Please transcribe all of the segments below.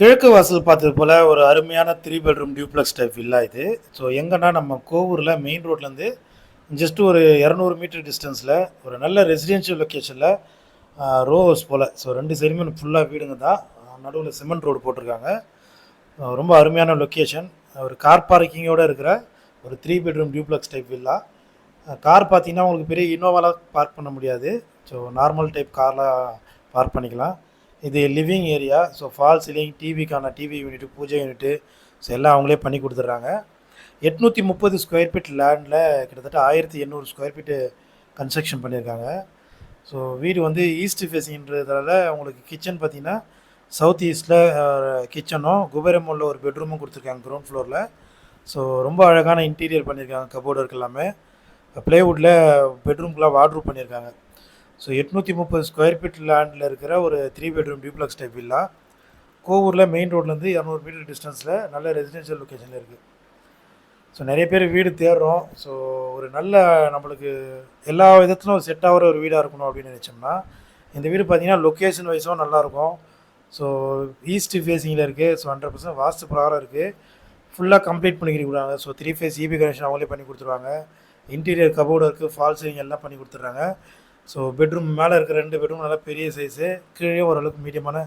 கிழக்கு வாசல் பார்த்தது போல் ஒரு அருமையான three bedroom duplex type villa இது. ஸோ எங்கன்னா நம்ம கோவூரில் மெயின் ரோட்லேருந்து ஜஸ்ட் ஒரு இரநூறு மீட்டர் டிஸ்டன்ஸில் ஒரு நல்ல ரெசிடென்ஷியல் லொக்கேஷனில் ரோ ஹவுஸ் போல். ஸோ ரெண்டு சைடுமே ஃபுல்லாக வீடுங்க தான். நடுவில் சிமெண்ட் ரோடு போட்டிருக்காங்க. ரொம்ப அருமையான லொக்கேஷன் ஒரு கார் பார்க்கிங்கோடு இருக்கிற ஒரு three bedroom duplex type villa car பார்த்தீங்கன்னா உங்களுக்கு பெரிய இனோவாலாம் பார்க் பண்ண முடியாது. ஸோ நார்மல் டைப் கார்லாம் பார்க் பண்ணிக்கலாம். இது living area so fall ceiling டிவிக்கான TV unit பூஜை யூனிட்டு ஸோ எல்லாம் அவங்களே பண்ணி கொடுத்துட்றாங்க. எட்நூற்றி முப்பது ஸ்கொயர் ஃபீட் லேண்டில் கிட்டத்தட்ட ஆயிரத்தி எண்ணூறு ஸ்கொயர் ஃபீட்டு கன்ஸ்ட்ரக்ஷன் பண்ணியிருக்காங்க. ஸோ வீடு வந்து ஈஸ்ட் ஃபேஸிங்கிறதால உங்களுக்கு கிச்சன் பார்த்தீங்கன்னா சவுத் ஈஸ்டில் கிச்சனும் குபேரமோலில் ஒரு பெட்ரூமும் கொடுத்துருக்காங்க கிரவுண்ட் ஃப்ளோரில் ஸோ ரொம்ப அழகான இன்டீரியர் பண்ணியிருக்காங்க கபோர்டு இருக்கு எல்லாமே. ப்ளேவுட்டில் பெட்ரூம்க்குலாம் வார்ட்ரூப் பண்ணியிருக்காங்க. ஸோ எட்நூற்றி முப்பது ஸ்கொயர் ஃபீட் லேண்டில் இருக்கிற ஒரு three bedroom duplex type villa கோவூரில் main ரோட்லேருந்து இரநூறு மீட்டர் டிஸ்டன்ஸில் நல்ல ரெசிடென்ஷியல் லொக்கேஷனில் இருக்குது ஸோ நிறைய பேர் வீடு தேடுறோம். ஸோ ஒரு நல்ல நம்மளுக்கு எல்லா விதத்திலும் செட் ஆகிற ஒரு வீடாக இருக்கணும் அப்படின்னு நினச்சோம்னா இந்த வீடு பார்த்தீங்கன்னா லொக்கேஷன் வைஸும் நல்லாயிருக்கும் ஸோ ஈஸ்ட் ஃபேஸிங்கில் இருக்குது ஸோ ஹண்ட்ரட் பர்சன்ட் வாஸ்து பிரகாரம் இருக்குது ஃபுல்லாக கம்ப்ளீட் பண்ணி கொடுக்குறாங்க so three phase EB connection அவங்களே பண்ணி கொடுத்துருவாங்க. இன்டீரியர் கபோர்டு இருக்குது ஃபால் சீலிங் எல்லாம் பண்ணி கொடுத்துட்றாங்க. ஸோ பெட்ரூம் மேலே இருக்கிற ரெண்டு பெட்ரூம் நல்லா பெரிய சைஸு கீழே ஓரளவுக்கு மீடியமான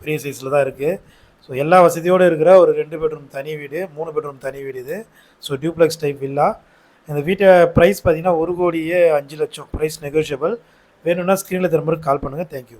பெரிய சைஸில் தான் இருக்குது ஸோ எல்லா வசதியோடு இருக்கிற ஒரு ரெண்டு பெட்ரூம் தனி வீடு மூணு பெட்ரூம் தனி வீடு இது. ஸோ டியூப்ளெக்ஸ் டைப் வில்லா இந்த வீட்டை ப்ரைஸ் பார்த்தீங்கன்னா ஒரு கோடியே அஞ்சு லட்சம். ப்ரைஸ் நெகோஷியபிள் வேணும்னா ஸ்க்ரீனில் திரும்ப கால் பண்ணுங்கள் தேங்க்யூ